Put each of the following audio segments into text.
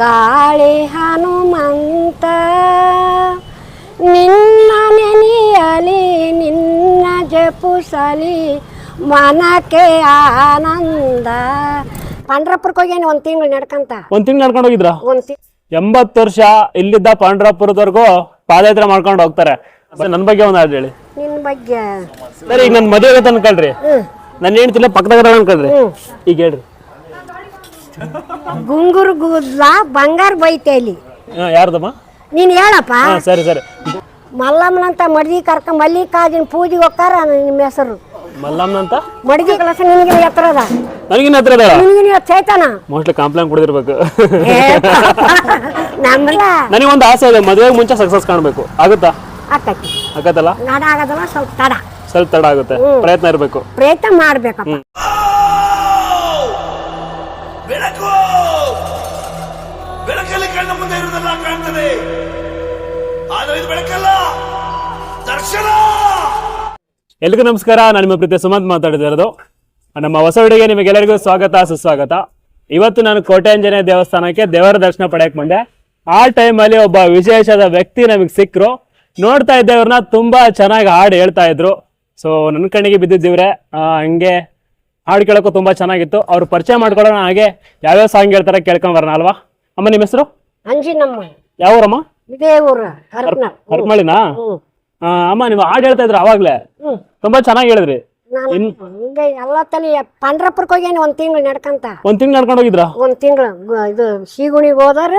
ಗಾಳಿ ಹನುಮಂತ ನಿನ್ನ ನೆನಿಯಲಿ ನಿನ್ನ ಜಪುಸಲಿ ಮನಕ್ಕೆ ಆನಂದ. ಪಂಡ್ರಪುರಕ್ಕೆ ಹೋಗ್ಯಾನ ಒಂದು ತಿಂಗಳು ನಡ್ಕಂತ? ಒಂದ್ ತಿಂಗಳು ನಡ್ಕೊಂಡು ಹೋಗಿದ್ರ? ಒಂದು ಎಂಬತ್ತು ವರ್ಷ ಇಲ್ಲಿದ್ದ ಪಾಂಡ್ರಾಪುರದವರೆಗೂ ಪಾದಯಾತ್ರೆ ಮಾಡ್ಕೊಂಡು ಹೋಗ್ತಾರೆ. ಸರ್, ನನ್ ಬಗ್ಗೆ ಒಂದ್ ಹಾಡು ಹೇಳಿ. ನಿನ್ನ ಬಗ್ಗೆ? ಸರಿ ಈಗ ನನ್ ಮದುವೆ ಆಗತ್ತೆ ಅನ್ಕೊಳ್ರಿ ನನ್ನ ಹೆಣ್ತಿಲ್ಲ ಪಕ್ಕದಾಗ ಅನ್ಕೊಳ್ರಿ ಈಗ ಹೇಳ್ರಿ. ಗುಂಗುರು ಗುದ್ಲ ಬಂಗಾರ ಬೈತೇಲಿ ಅಲ್ಲಿ. ಯಾರ್ದಮ್ಮ? ನೀನು ಹೇಳಪ್ಪ. ಹಾ ಸರಿ ಸರಿ. ಮಲ್ಲಮ್ಮನಂತ ಮಡ್ದಿ ಕರ್ಕ ಮಲ್ಲಿಕಾರ್ಜುನ ಪೂಜೆಗೆ ಹೋಗ್ತಾರ ನಿಮ್ಮ ಹೆಸರು. ಮಲ್ಲಮ್ಮನಂತ? ಮಡ್ದಿ ಕೆಲಸ ನಿನಗಿನ ಎತ್ತರ ಅದ. ನನಗಿನ ಹತ್ರ ಅದಾಳ? ನಿನಗಿನ ಚೈತನ. ಮೋಸ್ಟ್ಲಿ ಕಾಂಪ್ಲೇಂಟ್ ಕೊಡಿದಿರ್ಬೇಕು. ಏ ನಮ್ಮಲ್ಲ ನನಗೊಂದು ಆಸೆ ಇದೆ ಮದುವೆಗೆ ಮುಂಚೆ ಸಕ್ಸಸ್ ಕಾಣಬೇಕು. ಆಗುತ್ತಾ? ಆಕತಿ. ಆಗತ್ತಲ್ಲ ನಡ ಆಗದಲ್ಲ ಸ್ವಲ್ಪ ತಡ. ಸ್ವಲ್ಪ ತಡ ಆಗುತ್ತೆ. ಪ್ರಯತ್ನ ಇರಬೇಕು. ಪ್ರಯತ್ನ ಮಾಡ್ಬೇಕಪ್ಪ. ದರ್ಶನ ಎಲ್ರಿಗೂ ನಮಸ್ಕಾರ. ನಾನು ನಿಮ್ಮ ಪ್ರೀತಿ ಸುಮಂತ್ ಮಾತಾಡ್ತಾ ಇರೋದು. ನಮ್ಮ ಹೊಸ ಹುಡುಗಿ ನಿಮಗೆಲ್ಲರಿಗೂ ಸ್ವಾಗತ ಸುಸ್ವಾಗತ. ಇವತ್ತು ನಾನು ಕೋಟ್ಯಾಂಜನೇಯ ದೇವಸ್ಥಾನಕ್ಕೆ ದೇವರ ದರ್ಶನ ಪಡೆಯಕ್ ಬಂದೆ. ಆ ಟೈಮಲ್ಲಿ ಒಬ್ಬ ವಿಶೇಷದ ವ್ಯಕ್ತಿ ನಮಗೆ ಸಿಕ್ಕರು ನೋಡ್ತಾ ಇದ್ದೇವ್ರನ್ನ ತುಂಬಾ ಚೆನ್ನಾಗಿ ಹಾಡು ಹೇಳ್ತಾ ಇದ್ರು. ಸೊ ನನ್ನ ಕಣ್ಣಿಗೆ ಬಿದ್ದಿದ್ದೀವ್ರೆ ಆ, ಹಂಗೆ ಹಾಡು ಕೇಳೋಕ್ಕೂ ತುಂಬಾ ಚೆನ್ನಾಗಿತ್ತು. ಅವ್ರು ಪರಿಚಯ ಮಾಡ್ಕೊಳ್ಳೋಣ ಹಾಗೆ ಯಾವ್ಯಾವ ಸಾಂಗ್ ಹೇಳ್ತಾರೆ ಕೇಳ್ಕೊಂಡ್ ಬರೋಣ ಅಲ್ವಾ? ಅಮ್ಮ ನಿಮ್ಮ ಹೆಸರು? ಅಂಜಿನಮ್ಮ. ಯಾವ ಊರಮ್ಮ ಇದೇ ಊರು ಹರಪನ ಹರಪನಹಳ್ಳಿನಾ ಹ್ಮ್. ಆ, ಅಮ್ಮ ನೀವು ಹಾಡು ಹೇಳ್ತಾ ಇದ್ರ ಅವಾಗ್ಲೇ? ಹ್ಮ್. ತುಂಬಾ ಚೆನ್ನಾಗಿ ಹೇಳಿದ್ರಿ. ನಾನು ಹಿಂಗೆ ಎಲ್ಲ ತಲೆ ಪಂಡ್ರಪುರಕ್ಕೆ ಹೋಗ್ಯಾನ ಒಂದ್ ತಿಂಗಳು ನಡ್ಕಂತ? ಒಂದ್ ತಿಂಗಳು ನಡ್ಕೊಂಡು ಹೋಗಿದ್ರ? ಒಂದ್ ತಿಂಗಳು ಇದು ಶೀಗುಣಿಗೆ ಹೋದಾರ.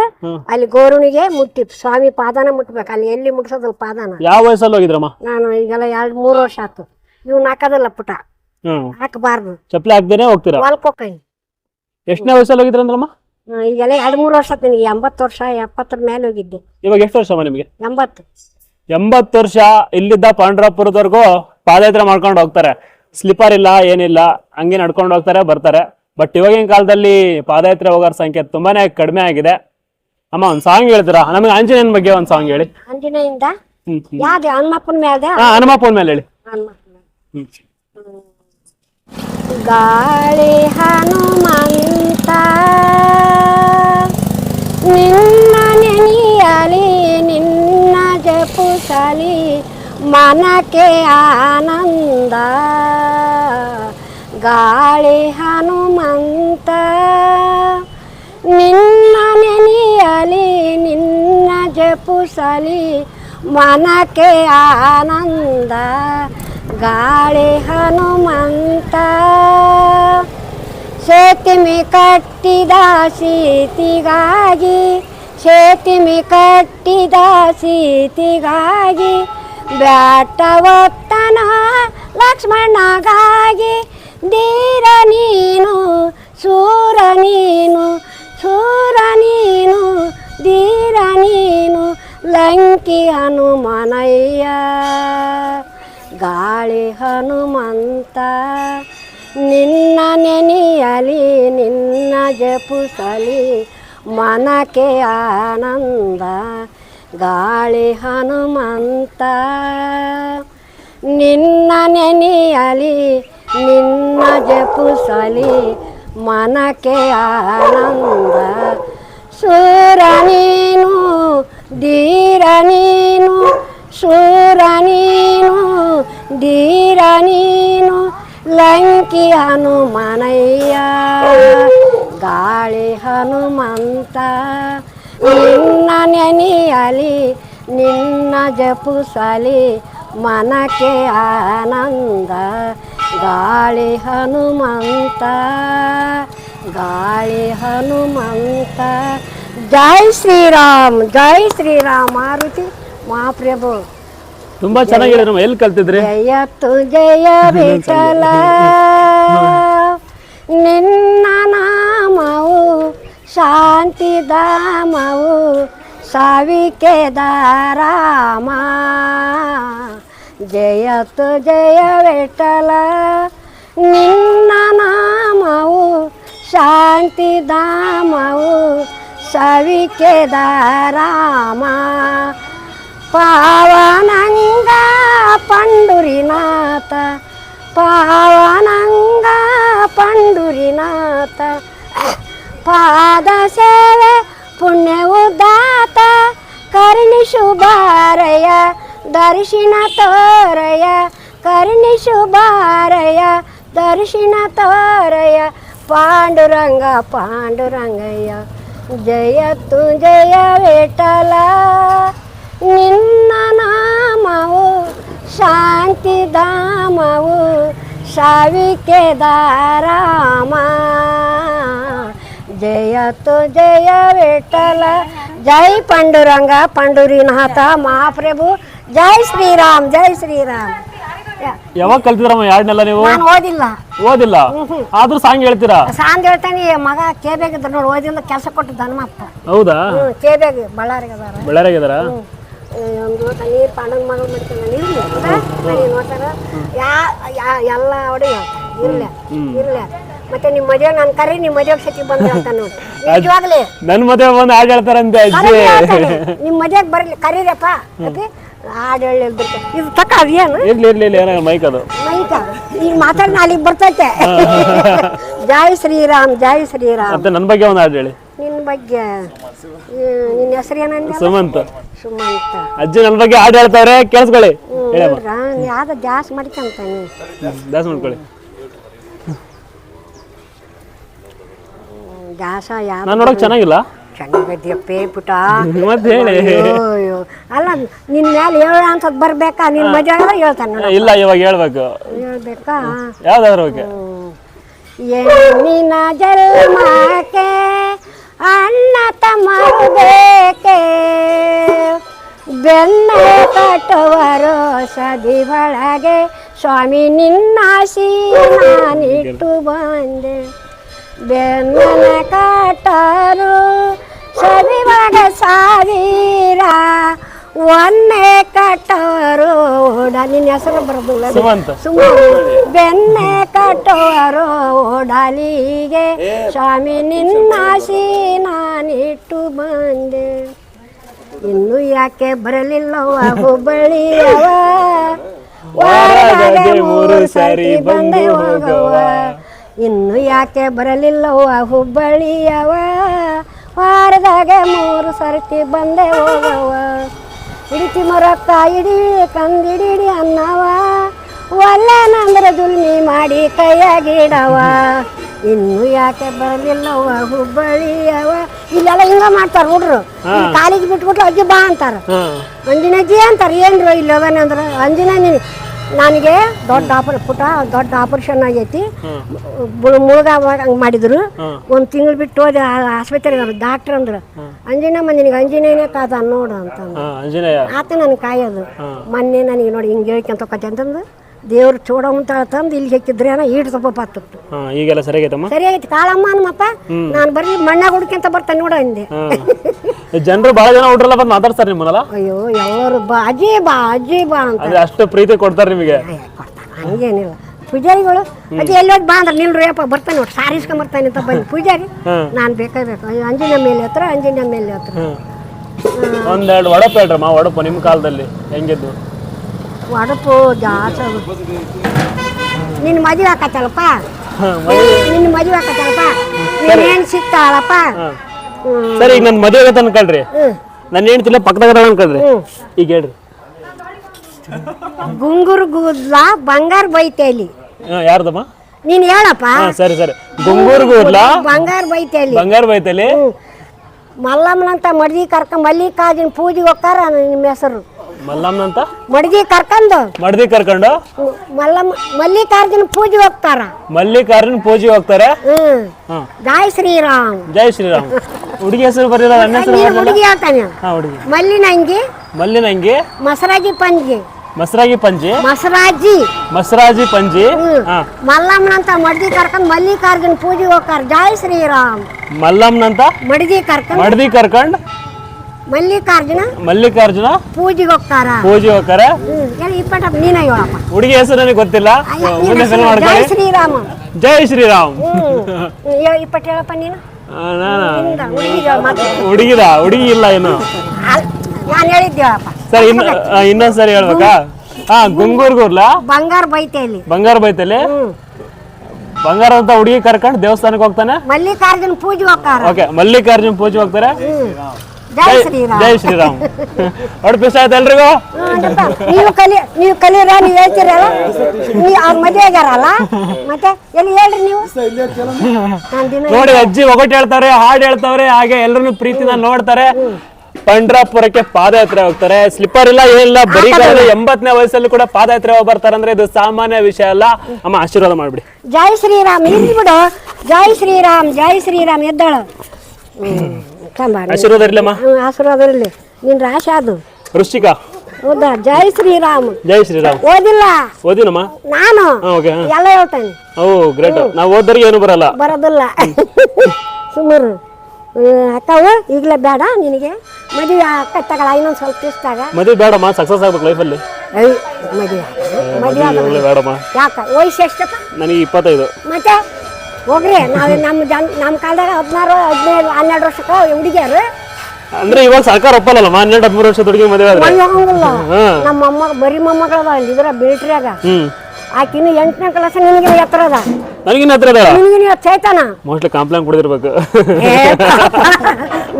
ಅಲ್ಲಿ ಗೋರುಣಿಗೆ ಮುಟ್ಟಿ ಸ್ವಾಮಿ ಪಾದಾನ ಮುಟ್ಬೇಕು ಅಲ್ಲಿ ಎಲ್ಲಿ ಮುಟ್ಸೋದಲ್ಲ ಪಾದಾನ? ಯಾವ ವಯಸ್ಸಲ್ಲಿ ಹೋಗಿದ್ರಮ್ಮ? ನಾನು ಈಗೆಲ್ಲ ಎರಡ್ ಮೂರ್ ವರ್ಷ ಆತು. ಇವ್ ಹಾಕೋದಲ್ಲ ಪುಟ. ಹ್ಮ್. ಹಾಕಬಾರ್ದು. ಚಪ್ಪಲಿ ಹಾಕ್ದೇನೆ ಹೋಗ್ತೀರಾ? ಹೊಲ್ಕೋಕೈ ಎಷ್ಟನೇ ವಯಸ್ಸಲ್ಲಿ ಹೋಗಿದ್ರಂದ್ರಮ್ಮ? ಈಗೆಲ್ಲ ಎರಡ್ ಮೂರ್ ವರ್ಷ ಆತು ನಿನಗೆ ಎಂಬತ್ತು ವರ್ಷ ಎಪ್ಪತ್ತರ ಮೇಲೆ ಹೋಗಿದ್ದೆ. ಇವಾಗ ಎಷ್ಟು ವರ್ಷ ನಿಮಗೆ? ಎಂಬತ್ತು. ಎಂಬತ್ತು ವರ್ಷ ಇಲ್ಲಿದ್ದ ಪಾಂಡ್ರಾಪುರದವರೆಗೂ ಪಾದಯಾತ್ರೆ ಮಾಡ್ಕೊಂಡು ಹೋಗ್ತಾರೆ. ಸ್ಲಿಪ್ಪರ್ ಇಲ್ಲ ಏನಿಲ್ಲ ಹಂಗೆ ನಡ್ಕೊಂಡು ಹೋಗ್ತಾರೆ ಬರ್ತಾರೆ. ಬಟ್ ಇವಾಗಿನ ಕಾಲದಲ್ಲಿ ಪಾದಯಾತ್ರೆ ಹೋಗೋರ ಸಂಖ್ಯೆ ತುಂಬಾನೇ ಕಡಿಮೆ ಆಗಿದೆ. ಅಮ್ಮ ಒಂದ್ ಸಾಂಗ್ ಹೇಳ್ತೀರಾ? ನಮಗೆ ಆಂಜನೇಯನ ಬಗ್ಗೆ ಒಂದ್ ಸಾಂಗ್ ಹೇಳಿ. ಅಂಜನೆಯಿಂದ ಹ್ಮ್ ಹ್ಮ್. ಯಾವ್ದು ಹನುಮಪ್ಪನ ಮ್ಯಾದ ಹಾ ಹನುಮಪ್ಪನ ಮೇಲೆ ಹೇಳಿ. ಹನುಮಪ್ಪನ ಹ್ಮ್. ಗಾಳಿ ಹನುಮಂತ. ಜಪುಸಲಿ ಮನಕ್ಕೆ ಆನಂದ. ಗಾಳಿ ಹನುಮಂತ. ನಿನ್ನ ನೆನೆಯಲಿ, ನಿನ್ನ ಜಪುಸಲಿ ಮನಕ್ಕೆ ಆನಂದ. ಗಾಳಿ ಹನುಮಂತ. ಸೇತಿಮಿ ಕಟ್ಟಿದ ಸೀತಿಗಾಗಿ ಸೇತಿಮಿ ಕಟ್ಟಿದ ಸೀತಿಗಾಗಿ, ಬ್ಯಾಟ ಒತ್ತನ ಲಕ್ಷ್ಮಣಗಾಗಿ, ಧೀರ ನೀನು, ಸೂರ ನೀನು ಸೂರ ನೀನು, ಧೀರ ನೀನು, ಲಂಕಿ ಹನುಮನಯ್ಯ. ಗಾಳಿ ಹನುಮಂತ, ನಿನ್ನ ನೆನೆಯಲಿ, ನಿನ್ನ ಜಪುಸಲಿ ಮನಕ್ಕೆ ಆನಂದ, ಗಾಳಿ ಹನುಮಂತ. ನಿನ್ನ ನೆನೆಯಲಿ, ನಿನ್ನ ಜಪುಸಲಿ ಮನಕ್ಕೆ ಆನಂದ. ಸೂರ ನೀನು, ಧೀರ ನೀನು, ಸೂರ ನೀನು, ಧೀರ ನೀನು ಲಂಕಿ ಹನುಮನಯ್ಯ. ಗಾಳಿ ಹನುಮಂತ ನಿನ್ನ ನೆನೆಯಲಿ ನಿನ್ನ ಜಪುಸಲಿ ಮನಕ್ಕೆ ಆನಂದ. ಗಾಳಿ ಹನುಮಂತ ಗಾಳಿ ಹನುಮಂತ. ಜೈ ಶ್ರೀರಾಮ್ ಜೈ ಶ್ರೀರಾಮ್ ಮಾರುತಿ ಮಹಾಪ್ರಭು. ತುಂಬಾ ಚೆನ್ನಾಗಿ ನಮ್ಮ ಎಲ್ಲಿ ಕಲ್ತಿದ್ರಿ? ಜಯತ್ತು ಜಯ ವಿಠಲ. ನಿನ್ನ ನಾಮವು ಶಾಂತಿಧಾಮವು ಸಾವಿಕೆ ದಾರಾಮ ಜಯತ್ತು ಜಯ ವಿಠಲ ನಿನ್ನ ನಾಮವು ಶಾಂತಿಧಾಮವು ಸವಿಕೆ ದಾರಾಮ ಪಾವನಂಗ ಪಂಡುರಿನಾಥ ಪಾವನಂಗ ಪಂಡುರಿನಾಥ पाद सेवे पुण्य उदाता करणी शुभारय दर्शिना तोरय करणी शुभारय दर्शिना तोरय पांडुरंगा पांडुरंगय्या जय तू जय वेटला ನಿನ್ನ ನಾಮವು ಶಾಂತಿಧಾಮವು ಶಾವಿಕೆದಾರಾಮ ದಾರಾಮ ತೋ ಜಯ ವಿಠಲ ಜೈ ಪಾಂಡುರಂಗ ಪಾಂಡುರಿನಾಥ ಮಹಾಪ್ರಭು. ಜೈ ಶ್ರೀರಾಮ್ ಜೈ ಶ್ರೀರಾಮ್. ಯಾವಾಗ ಕಲ್ತಿದ್ರಮ್ಮ ಯಾರ್ನೆಲ್ಲ ನೀವು? ನಾನು ಓದಿಲ್ಲ. ಓದಿಲ್ಲ? ಆದ್ರೂ ಸಾಂಗ್ ಹೇಳ್ತೀರಾ? ಸಾಂಗ್ ಹೇಳ್ತಾನೆ ಮಗ ಕೇಬೇಗಿದ್ರು ನೋಡಿ ಓದಿಲ್ಲ ಕೆಲಸ ಕೊಟ್ಟು ಧನಮಪ್ಪ ಹೌದಾ? ಕೇಬೇಗ ಬಳ್ಳಾರಿಗೆ ಅದಾರ. ಒಂದು ನೀರು ಪಾಂಡನ ಮಗಳು ಮಾಡ್ತಾನೆ ನೀನು ನೋಡ್ತಾರ ಯಾ ಎಲ್ಲ ಅವಡೆ ಇಲ್ಲ ಇರ್ಲಿ ಇರ್ಲಿ. ಮತ್ತೆ ನಿಮ್ಮ ಮದುವೆ ನಾನು ಕರಿ ನಿಮ್ಮ ಮದುವೆ ಸತಿ ಬಂದು ಅಂತ ನೋಡಿ. ನಿಜವಾಗ್ಲಿ. ನನ್ ಮದುವೆ ಬಂದು ಹಾಡ್ ಹೇಳ್ತಾರಂತೆ ಅಜ್ಜಿ. ನಿಮ್ಮ ಮದುವೆಗೆ ಬರಲಿ ಕರೀರಪ್ಪ ಹಾಡು ಹೇಳಿ ಇದು ತಕ್ಕ ಅದೇನು ಇರ್ಲಿ ಇರ್ಲಿ ಇರ್ಲಿ ಏನೋ ಮೈಕ್ ಅದು. ಮೈಕ ಈಗ ಮಾತಾಡಿ ಅಲ್ಲಿಗೆ ಬರ್ತೈತೆ. ಜೈ ಶ್ರೀರಾಮ್ ಜೈ ಶ್ರೀರಾಮ್. ಮತ್ತೆ ನನ್ನ ಬಗ್ಗೆ ಒಂದು ಹಾಡು ಹೇಳಿ. ನಿನ್ನ ಬಗ್ಗೆ ನಿನ್ನ ಹೆಸರು ಏನಂದ ಸುಮಂತ. ಸುಮಂತ. ಅಜ್ಜಿ ನನ್ ಬಗ್ಗೆ ಹಾಡು ಹೇಳ್ತಾವ್ರೆ ಕೇಳಿಸ್ಕೊಳ್ಳಿ. ಯಾವ್ದು ಜಾಸ್ ಮಾಡ್ಕೊಂತ ನೀ. ಮಾಡ್ಕೊಳ್ಳಿ. ಯಾವ ನಾನ್ ನೋಡಕ್ ಚೆನ್ನಾಗಿಲ್ಲ. ಚೆನ್ನಾಗೈತಿಯಪ್ಪೇ ಪುಟ? ಮತ್ತೆ ಹೇಳಿ. ಅಯ್ಯೋ, ಅಯ್ಯೋ. ಅಲ್ಲ ನಿನ್ನ ಮೇಲೆ ಹೇಳ ಅಂತದ್ ಬರ್ಬೇಕಾ? ನಿನ್ನ ಮಜಾ ಹೇಳ್ತಾನೆ ನೋಡ ಇಲ್ಲ ಇವಾಗ ಹೇಳ್ಬೇಕು. ಹೇಳ್ಬೇಕಾ? ಯಾವ್ದಾದ್ರು ಬಗ್ಗೆ ಹೆಣ್ಣಿನ ಜನ್ಮಕ್ಕೆ ಅಣ್ಣ ತಮ್ಮರು ಬೇಕೆ ಬೆನ್ನ ಕಟ್ಟುವರು ಸದಿ ಒಳಗೆ. ಸ್ವಾಮಿ ನಿನ್ನ ನಾನಿಟ್ಟು ಬಂದೆ. ಬೆನ್ನನ ಕಟ್ಟರು ಒಳಗ ಸಾವಿರ ಒಂದೇ ಕಟ್ಟೋರು. ಓಡ ನಿನ್ನ ಹೆಸರು ಬರೋದಿಲ್ಲ ಸುಮ್ಮನೆ ಬೆನ್ನೆ ಕಟ್ಟೋರು ಓಡಲಿಗೆ ಸ್ವಾಮಿ ನಿನ್ನ ನಾನಿಟ್ಟು ಬಂದೆ ಇನ್ನು ಯಾಕೆ ಬರಲಿಲ್ಲವ ಹುಬ್ಬಳ್ಳಿಯವ ಮೂರು ಸಾರಿ ಬಂದೆ ಹೋಗವ ಇನ್ನು ಯಾಕೆ ಬರಲಿಲ್ಲವ ಹುಬ್ಬಳ್ಳಿಯವ? ವಾರದಾಗೆ ಮೂರು ಸರ್ತಿ ಬಂದೆ ಹೋಗವ ಇಡಿತಿ ಮರಕ್ಕ ಇಡಿ ಕಂದಿಡಿಡಿ ಅನ್ನವ. ಒಲ್ಲೆನಂದ್ರ ದುಲ್ಮಿ ಮಾಡಿ ಕೈಯಾಗಿಡವ. ಇನ್ನು ಯಾಕೆ ಬರಲಿಲ್ಲವ ಹುಬ್ಬಳ್ಳಿಯವ. ಇಲ್ಲೆಲ್ಲ ಹಿಂಗ ಮಾಡ್ತಾರ ಹುಡ್ರು. ಕಾಲಿಗೆ ಬಿಟ್ಬಿಟ್ಟು ಅಜ್ಜಿ ಬಾ ಅಂತಾರ. ಅಂಜಿನಜ್ಜಿ ಅಂತಾರೆ ಏನ್ರು ಇಲ್ಲವನಂದ್ರ ಅಂಜಿನ ನೀನು. ನನಗೆ ದೊಡ್ಡ ಆಪರ್ ಪುಟ ದೊಡ್ಡ ಆಪರೇಷನ್ ಆಗೈತಿ. ಮುಳುಗ ಹಂಗೆ ಮಾಡಿದ್ರು. ಒಂದು ತಿಂಗಳು ಬಿಟ್ಟು ಹೋದೆ ಆಸ್ಪತ್ರೆಗೆ ಡಾಕ್ಟರ್ ಅಂದ್ರು. ಅಂಜನಮ್ಮ ನಿನಗೆ ಅಂಜಿನೇನೆ ಕಾದ ನೋಡು ಅಂತ ಆತ ನನಗೆ ಕಾಯೋದು. ಮೊನ್ನೆ ನನಗೆ ನೋಡಿ ಹಿಂಗೆ ಹೇಳ್ಕೊಂತ ಕತೆ ಅಂತಂದು. ದೇವ್ರು ಚೂಡ ಉಂಟಾಳ ತಂದು ಇಲ್ಲಿ ಹೆಕ್ಕಿದ್ರೆ ಏನೋ ಈಡ್ ಸ್ವಲ್ಪ ಬತ್ತಿತ್ತು ಹಾ ಈಗೆಲ್ಲ ಸರಿಯಾಗೈತಮ್ಮ? ಸರಿ ಆಗೈತಿ. ಕಾಳಮ್ಮ ನಮ್ಮಪ್ಪ ನಾನು ಬರೀ ಮಣ್ಣಾಗ ಅಂತ ಬರ್ತಾನೆ ನೋಡ ಹಿಂದೆ ಜನರು ಬಹಳ ಜನ ಹುಡ್ರಲ್ಲ ಬಂದು ಮಾತಾಡ್ತಾರೆ ನಿಮ್ಮನ್ನಲ್ಲ? ಅಯ್ಯೋ ಎಲ್ಲರು ಬಾ ಅಜಿ ಬಾ ಅಜಿ ಬಾ ಅಂತ. ಅಂದ್ರೆ ಅಷ್ಟು ಪ್ರೀತಿ ಕೊಡ್ತಾರೆ ನಿಮಗೆ. ಹಂಗೇನಿಲ್ಲ. ಪೂಜಾರಿಗಳು ಅದೇ ಎಲ್ಲೋದ್ ಬಾ ಅಂದ್ರೆ ನಿಲ್ರಿ ಅಪ್ಪ ಬರ್ತಾನೆ ನೋಡಿ ಸಾರಿಸ್ಕೊಂಡ್ ಬರ್ತಾನೆ ಅಂತ ಬಂದು ಪೂಜಾರಿ. ನಾನು ಬೇಕಾಗಬೇಕು ಅಯ್ಯೋ ಅಂಜಿನ ಮೇಲೆ ಹತ್ರ ಅಂಜಿನ ಮೇಲೆ ಹತ್ರ. ಒಂದೆರಡು ಒಡಪು ಹೇಳ್ರಮ್ಮ ಒಡಪು ನಿಮ್ಮ ಕಾಲದಲ್ಲಿ ಹೆಂಗಿದ್ದು? ಒಡಪು ಜಾಸ್ತಿ ನಿನ್ನ ಮದುವೆ ಹಾಕತ್ತಲ್ಲಪ್ಪ ನಿನ್ನ ಮದುವೆ ಹಾಕತ್ತಲ್ಲಪ್ಪ ನೀನೇನು ಸಿಗ್ತಾಳಪ್ಪ ಸರಿ ಈಗ ನನ್ನ ಮದುವೆ ಆಗತ್ತೆ ಅನ್ಕೊಳ್ರಿ. ನನ್ನ ಹೆಣ್ತಿಲ್ಲ ಪಕ್ಕದಾಗ ಅನ್ಕೊಳ್ರಿ ಈಗ ಹೇಳ್ರಿ. ಗುಂಗುರು ಗುದ್ಲ ಬಂಗಾರ ಬೈತೇಲಿ ಅಲ್ಲಿ. ಯಾರ್ದಮ್ಮ? ನೀನ್ ಹೇಳಪ್ಪ. ಸರಿ ಸರಿ. ಗುಂಗೂರ್ ಗುದ್ಲ ಬಂಗಾರ ಬೈತೇಲಿ ಬಂಗಾರ ಬೈತೇಲಿ ಮಲ್ಲಮ್ಮನಂತ ಮಡಿ ಕರ್ಕ ಮಲ್ಲಿಕಾರ್ಜುನ ಪೂಜೆಗೆ ಹೋಗ್ತಾರ ನಿಮ್ಮ ಹೆಸರು. ಮಲ್ಲಮ್ಮನಂತ ಮಡ್ಗಿ ಕರ್ಕೊಂಡು. ಮಡದಿ ಕರ್ಕೊಂಡು? ಮಲ್ಲಮ್ಮ ಮಲ್ಲಿಕಾರ್ಜುನ ಪೂಜೆ ಹೋಗ್ತಾರ. ಮಲ್ಲಿಕಾರ್ಜುನ ಪೂಜೆ ಹೋಗ್ತಾರೆ? ಹ್ಮ್. ಹಾ. ಜೈ ಶ್ರೀರಾಮ್. ಜೈ ಶ್ರೀರಾಮ್. ಹುಡುಗಿ ಹೆಸರು ಬರೀಲ್ಲ ನನ್ನ ಹೆಸರು ನೀನು ಹುಡುಗಿ ಹೇಳ್ತಾನೆ ಹಾ ಹುಡುಗಿ. ಮಲ್ಲಿನಂಗಿ. ಮಲ್ಲಿನಂಗಿ. ಮಸರಾಜಿ ಪಂಜಿ. ಮಸರಾಗಿ ಪಂಜಿ. ಮಸರಾಜಿ. ಮಸರಾಜಿ ಪಂಜಿ. ಹಾ. ಮಲ್ಲಮ್ಮನಂತ ಮಡ್ಗಿ ಕರ್ಕೊಂಡ್ ಮಲ್ಲಿಕಾರ್ಜುನ ಪೂಜೆ ಹೋಗ್ತಾರ. ಜೈ ಶ್ರೀರಾಮ್. ಮಲ್ಲಮ್ಮನಂತ? ಮಡದಿ ಕರ್ಕೊಂಡು. ಮಡದಿ ಕರ್ಕೊಂಡ್? ಮಲ್ಲಿಕಾರ್ಜುನ? ಮಲ್ಲಿಕಾರ್ಜುನ? ಪೂಜೆಗೆ ಹೋಗ್ತಾರ ಪೂಜೆಗೆ ಹೋಗ್ತಾರೆ ಇಪ್ಪಟ್ಟ ನೀನ ಹೇಳಪ್ಪ ಹುಡುಗಿ ಹೆಸರು ನನಗೆ ಗೊತ್ತಿಲ್ಲ. ಮುಂದೆ ಮಾಡ್ಕೊಳ್ಳಿ. ಶ್ರೀರಾಮ. ಜೈ ಶ್ರೀರಾಮ್. ಇಪ್ಪಟ್ಟು ಹೇಳಪ್ಪ ನೀನು. ಹುಡುಗಿದ ಹುಡುಗಿ ಇಲ್ಲ ಏನು ನಾನು ಹೇಳಿದ್ದೇವಪ್ಪ ಸರಿ ಇನ್ನ ಇನ್ನೊಂದ್ ಸರಿ ಹೇಳ್ಬೇಕಾ? ಹಾ ಗುಂಗೂರ್ ಗುರ್ಲ ಬಂಗಾರ ಬೈತೇಲಿ ಬಂಗಾರ ಬೈತೇಲಿ ಬಂಗಾರ ಅಂತ ಹುಡುಗಿ ಕರ್ಕೊಂಡು ದೇವಸ್ಥಾನಕ್ಕೆ ಹೋಗ್ತಾನೆ? ಮಲ್ಲಿಕಾರ್ಜುನ ಪೂಜೆ ಹೋಗ್ತಾರೆ ಓಕೆ ಮಲ್ಲಿಕಾರ್ಜುನ್ ಪೂಜೆ ಹೋಗ್ತಾರೆ ಜೈ ಶ್ರೀರಾಮ್. ಜೈ ಶ್ರೀರಾಮ್. ಹೊಟ್ಟು ಇಷ್ಟ ಆಯ್ತು ಎಲ್ರಿಗೂ ನೀವು ಕಲಿ ನೀವು ಕಲಿಯರ ನೀವು ಹೇಳ್ತೀರಲ್ಲ? ನೀವು ಅವ್ರ ಮದುವೆ ಆಗ್ಯಾರಲ್ಲ? ಮತ್ತೆ ಎಲ್ಲಿ ಹೇಳ್ರಿ ನೀವು? ನೋಡಿ ಅಜ್ಜಿ ಒಗಟ್ ಹೇಳ್ತಾರೆ ಹಾಡ್ ಹೇಳ್ತಾವ್ರೆ ಹಾಗೆ ಎಲ್ಲರೂ ಪ್ರೀತಿನ ನೋಡ್ತಾರೆ. ಪಂಡ್ರಾಪುರಕ್ಕೆ ಪಾದಯಾತ್ರೆ ಹೋಗ್ತಾರೆ. ಸ್ಲಿಪ್ಪರ್ ಇಲ್ಲ ಏನಿಲ್ಲ ಬರೀ ಎಂಬತ್ತನೇ ವಯಸ್ಸಲ್ಲಿ ಕೂಡ ಪಾದಯಾತ್ರೆ ಹೋಗಿ ಬರ್ತಾರೆ ಅಂದ್ರೆ ಇದು ಸಾಮಾನ್ಯ ವಿಷಯ ಅಲ್ಲ. ಅಮ್ಮ ಆಶೀರ್ವಾದ ಮಾಡ್ಬಿಡಿ. ಜೈ ಶ್ರೀರಾಮ್ ಇಲ್ಲಿ ಬಿಡು. ಜೈ ಶ್ರೀರಾಮ್ ಜೈ ಶ್ರೀರಾಮ್ ಎದ್ದಾಳು. ಕಂಬಾರ ಆಶೀರ್ವಾದ ಇರ್ಲಮ್ಮ ಆಶೀರ್ವಾದ ಇರಲಿ ನಿನ್ ರಾಶಿ ಅದು. ಋಷಿಕ ಹೌದಾ? ಜೈ ಶ್ರೀರಾಮ್. ಜೈ ಶ್ರೀರಾಮ್. ಓದಿಲ್ಲ? ಓದಿನಮ್ಮ? ನಾನು? ಎಲ್ಲ ಹೇಳ್ತೇನೆ. ಓ ಗ್ರೇಟ್ ನಾವು ಓದೋರಿಗೆ ಏನು ಬರಲ್ಲ. ಬರೋದಿಲ್ಲ. ಸುಮಾರು ಅಕ್ಕವು ಈಗಲೇ ಬೇಡ ನಿನಗೆ. ಮದುವೆ ಅಕ್ಕ ತಗೊಳ ಇನ್ನೊಂದು ಸ್ವಲ್ಪ ಇಷ್ಟಾಗ ಮದುವೆ ಬೇಡಮ್ಮ ಸಕ್ಸಸ್ ಆಗ್ಬೇಕು ಲೈಫಲ್ಲಿ ಮದುವೆ ಮದುವೆ ಬೇಡಮ್ಮ. ಯಾಕ? ವಯಸ್ಸು ಎಷ್ಟಪ್ಪ? ನನಗೆ ಇಪ್ಪತ್ತೈದು. ಮತ್ತೆ? ಹೋಗ್ರಿ ನಾವು ನಮ್ಮ ಜನ ನಮ್ಮ ಕಾಲದಾಗ ಹದಿನಾರು ಹದಿನೈದು ಹನ್ನೆರಡು ವರ್ಷಕ್ಕೆ ಹುಡುಗಿಯರು. ಅಂದ್ರೆ ಇವಾಗ ಸರ್ಕಾರ ಒಪ್ಪಲ್ಲ ಹನ್ನೆರಡು ಹದಿಮೂರು ವರ್ಷ ಹುಡುಗಿ ಮದುವೆ ಆದ್ರೆ? ಹೋಗಂಗಿಲ್ಲ ನಮ್ಮ ಅಮ್ಮ ಬರೀ ಮೊಮ್ಮಗಳ ಅಲ್ಲಿ ಇದ್ರ ಬಿಲ್ಟ್ರಿಯಾಗ. ಹ್ಮ್. ಆಕಿನ್ನು ಎಂಟನೇ ಕ್ಲಾಸ್ ನಿನಗೆ ಎತ್ತರ ಅದ. ನನಗಿನ್ನ ಹತ್ರ ಅದ ನಿನಗೆ ಚೈತಾನ. ಮೋಸ್ಟ್ಲಿ ಕಾಂಪ್ಲೇಂಟ್ ಕೊಡಿರ್ಬೇಕು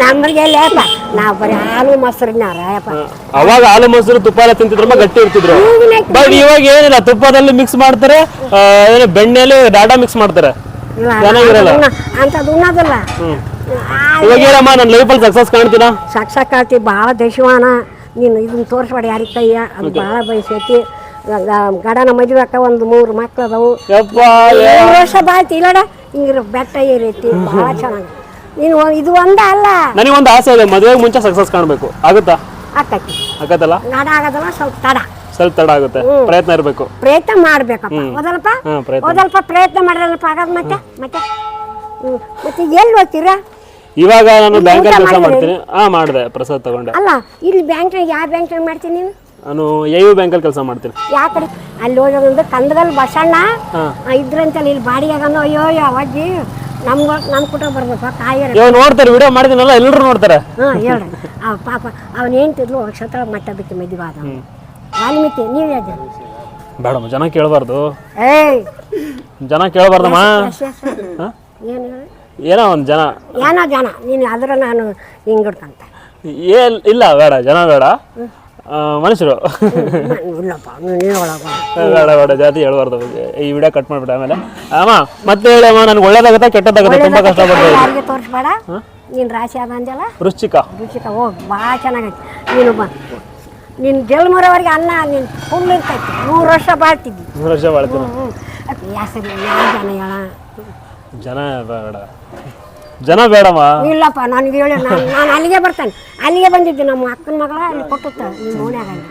ನಮಗೆ ಲೇಪ ನಾವು ಬರೀ ಹಾಲು ಮೊಸರಿನಾರ ಯಪ್ಪ ಅವಾಗ ಹಾಲು ಮೊಸರು ತುಪ್ಪ ಎಲ್ಲ ತಿಂತಿದ್ರಮ್ಮ ಗಟ್ಟಿ ಇರ್ತಿದ್ರು. ಬಟ್ ಇವಾಗ ಏನಿಲ್ಲ ತುಪ್ಪದಲ್ಲಿ ಮಿಕ್ಸ್ ಮಾಡ್ತಾರೆ ಬೆಣ್ಣೆಲಿ ಡಾಟಾ ಮಿಕ್ಸ್ ಮಾಡ್ತಾರೆ. ಚೆನ್ನಾಗಿರಲ್ಲ. ಅಂಥದ್ದು ಉಣ್ಣ- ಅಂಥದ್ದು ಉಣ್ಣೋದಿಲ್ಲ ಇವಾಗ ಏನಮ್ಮ ನನ್ನ ಲೈಫಲ್ಲಿ ಸಕ್ಸಸ್ ಕಾಣ್ತೀನ? ಸಾಕ್ ಸಾಕಾತಿ ಭಾಳ ದೇಶವಾನ. ನೀನು ಇದನ್ನ ತೋರಿಸ್ಬೇಡ ಯಾರಿಗೆ ಕೈಯ. ಅದು ಭಾಳ ಬಯಸೈತಿ ಗಡನ ಮದುವೆ ಅಕ್ಕ ಒಂದು ಮೂರು ಮಕ್ಳು ಅದಾವು. ಮೂರು ವರ್ಷ ಬಾಳ್ತಿ ಇಲ್ಲಡ ಹಿಂಗಿರ ಬೆಟ್ಟ ಏರೈತಿ. ಭಾಳ ಚೆನ್ನಾಗಿ. ನೀನು ಒಂದ್- ಇದು ಒಂದ ಅಲ್ಲ. ಒಂದು ಆಸೆ ಇದೆ ಮದುವೆ ಮುಂಚೆ ಸಕ್ಸಸ್ ಕಾಣಬೇಕು. ಆಗುತ್ತಾ? ಆಕೈತಿ. ಆಗತ್ತಲ್ಲ? ನಡ ಆಗೋದಲ್ಲ ಸ್ವಲ್ಪ ತಡ. ಸ್ವಲ್ಪ ತಡ ಆಗುತ್ತೆ ಪ್ರಯತ್ನ ಇರಬೇಕು. ಪ್ರಯತ್ನ ಮಾಡ್ಬೇಕಪ್ಪ. ಹಾ ಪ್ರಯತ್ನ ಹೌದಲ್ಪ ಪ್ರಯತ್ನ ಆಗೋದು ಮತ್ತೆ? ಮತ್ತೆ? ಹ್ಮ್. ಮತ್ತೆ ಎಲ್ಲಿ ಹೋಗ್ತೀರಾ? ಇವಾಗ ನಾನು ಬ್ಯಾಂಕ್ ಬ್ಯಾಂಕಲ್ಲಿ ಕೆಲಸ ಮಾಡ್ತೀನಿ. ಆ ಮಾಡಿದೆ ಪ್ರಸಾದ್ ತಗೊಂಡೆ. ಅಲ್ಲ ಇಲ್ಲಿ ಬ್ಯಾಂಕ್ನಾಗ ಯಾವ ಬ್ಯಾಂಕ್ನಾಗ ಮಾಡ್ತೀನಿ ನೀವು? ನಾನು ಎಯು ಯು ಬ್ಯಾಂಕಲ್ಲಿ ಕೆಲಸ ಮಾಡ್ತೀನಿ. ಯಾವ ಕಡೆ? ಅಲ್ಲಿ ಹೋಗೋದು ಕಂದಗಲ್ ಬಸಣ್ಣ. ಹಾ. ಆ, ಇದ್ರಂತಲ್ಲಿ ಇಲ್ಲಿ ಬಾಡಿ ಅಯ್ಯೋ ಅಯ್ಯೋ ಅಜ್ಜಿ ನಮ್ಗ ನಮ್ಮ ಕುಟುಂಬ ಬರ್ಬೇಕು ಕಾಯಿರ ಇವಾಗ ನೋಡ್ತಾರೆ ವಿಡಿಯೋ ಮಾಡಿದನಲ್ಲ ಎಲ್ಲರೂ ನೋಡ್ತಾರೆ. ಹಾಂ ಹೇಳ್ರಿ. ಆ ಪಾಪ ತಿರ್ಲು ಹೆಂಡ್ತಿದ್ಲು ಮಟ್ಟ ಬಿಟ್ಟು ಮದುವೆ ಆದ ವಾಲ್ಮೀಕಿ ನೀವು ಯಾವ್ದು ಬೇಡಮ್ಮ ಜನ ಕೇಳಬಾರ್ದು. ಏಯ್! ಜನ ಕೇಳಬಾರ್ದಮ್ಮ. ಏನು ಹೇಳಿ? ಏನೋ ಒಂದು ಜನ. ಏನೋ ಜನ. ನೀನು ಅದ್ರ ನಾನು ಹಿಂಗೆ ಹಿಡ್ಕಂತ ಏ ಇಲ್ಲ ಬೇಡ ಜನ ಬೇಡ. ಆ, ಮನುಷ್ಯರು. ಇಲ್ಲಪ್ಪ ನೀನು ಒಳಗ ಬೇಡ ಬೇಡ ಜಾತಿ ಹೇಳ್ಬಾರ್ದು. ಈ ವಿಡಿಯೋ ಕಟ್ ಮಾಡ್ಬಿಡ ಆಮೇಲೆ. ಅಮ್ಮ ಮತ್ತೆ ಹೇಳಿ ಅಮ್ಮ ನನಗೆ ಒಳ್ಳೇದಾಗತ್ತಾ ಕೆಟ್ಟದಾಗತ್ತೆ ತುಂಬಾ ಇದ್ದೀನಿ. ಯಾರಿಗೆ ತೋರಿಸ್ಬೇಡ? ನೀನು ರಾಶಿ ಅದ ಅಂದಲ್ಲ ರುಚಿಕ ರುಚಿಕ ಹೋಗಿ ಭಾಳ ಚೆನ್ನಾಗೈತಿ. ನೀನು ಬಾ. ನಿನ್ನ ಜಲ್ಮರವರೆಗೆ ಅನ್ನ ನೀನು ಫುಲ್ ಇರ್ತೈತಿ. ನೂರು ವರ್ಷ ಬಾಳ್ತಿದ್ದಿ. ಮೂರು ವರ್ಷ ಬಾಳ್ತೀನಿ ಹ್ಞೂ ಅದು ಯಾಸರಿ ಯಾವ ಜನ ಹೇಳ? ಜನ ಬೇಡ. ಜನ ಬೇಡಮ್ಮ. ಇಲ್ಲಪ್ಪ ನನಗೆ ಹೇಳಿ ನಾನು ನಾನು ಅಲ್ಲಿಗೆ ಬರ್ತೇನೆ. ಅಲ್ಲಿಗೆ ಬಂದಿದ್ದೆ ನಮ್ಮ ಅಕ್ಕನ ಮಗಳ ಅಲ್ಲಿ ಕೊಟ್ಟುತ್ತ ನಿಮ್ಮ ಓಣ್ಯಾಗ. ಅಲ್ಲಿ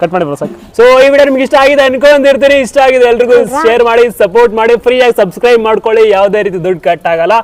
ಕಟ್ ಮಾಡಿ ಬರೋ ಸಾಕು. ಸೊ ಈ ವಿಡಿಯೋ ನಿಮ್ಗೆ ಇಷ್ಟ ಆಗಿದೆ ಅನ್ಕೊಂಡಿರ್ತೀರಿ ಇಷ್ಟ ಆಗಿದೆ ಎಲ್ರಿಗೂ ಶೇರ್ ಮಾಡಿ ಸಪೋರ್ಟ್ ಮಾಡಿ ಫ್ರೀಯಾಗಿ ಸಬ್ಸ್ಕ್ರೈಬ್ ಮಾಡ್ಕೊಳ್ಳಿ. ಯಾವುದೇ ರೀತಿ ದುಡ್ಡು ಕಟ್ ಆಗಲ್ಲ.